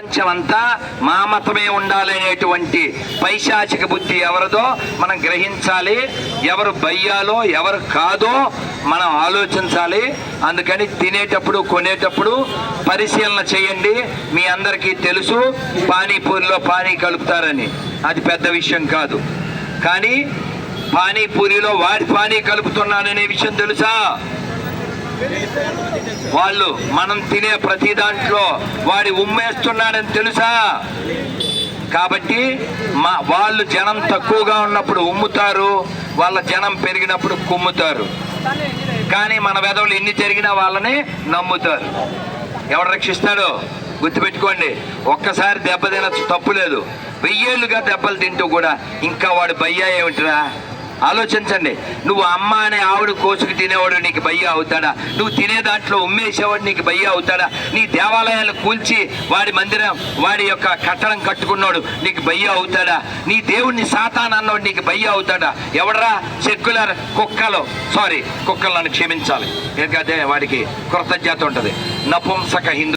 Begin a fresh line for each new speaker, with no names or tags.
ప్రపంచమంతా మా మతమే ఉండాలనేటువంటి పైశాచిక బుద్ధి ఎవరిదో మనం గ్రహించాలి. ఎవరు బయ్యాలో ఎవరు కాదో మనం ఆలోచించాలి. అందుకని తినేటప్పుడు కొనేటప్పుడు పరిశీలన చేయండి. మీ అందరికీ తెలుసు పానీపూరిలో పానీ కలుపుతారని. అది పెద్ద విషయం కాదు. కానీ పానీపూరిలో వాడి పానీ కలుపుతున్నాననే విషయం తెలుసా? వాళ్ళు మనం తినే ప్రతి దాంట్లో వాడి ఉమ్మేస్తున్నాడని తెలుసా? కాబట్టి మా వాళ్ళు జనం తక్కువగా ఉన్నప్పుడు ఉమ్ముతారు వాళ్ళ జనం పెరిగినప్పుడు కుమ్ముతారు. కానీ మన వెధవులు ఎన్ని జరిగినా వాళ్ళని నమ్ముతారు. ఎవరు రక్షిస్తాడో గుర్తుపెట్టుకోండి ఒక్కసారి దెబ్బ తినచ్చు తప్పు లేదు. వెయ్యేళ్ళుగా దెబ్బలు తింటూ కూడా ఇంకా వాడు భయ్యా ఏమిటిరా? ఆలోచించండి. నువ్వు అమ్మ అనే ఆవిడ కోసుకు తినేవాడు నీకు భయ్య అవుతాడా? నువ్వు తినే దాంట్లో ఉమ్మేసేవాడు నీకు భయ్య అవుతాడా? నీ దేవాలయాలు కూల్చి వాడి మందిరం వాడి యొక్క కట్టడం కట్టుకున్నాడు నీకు భయ్య అవుతాడా? నీ దేవుణ్ణి సాతాన్ అన్నవాడు నీకు భయ్య అవుతాడా? ఎవడరా? సెక్యులర్ కుక్కలు. సారీ కుక్కలను క్షమించాలి. ఎందుకంటే వాడికి కృతజ్ఞత ఉంటుంది. నపుంసక హిందూ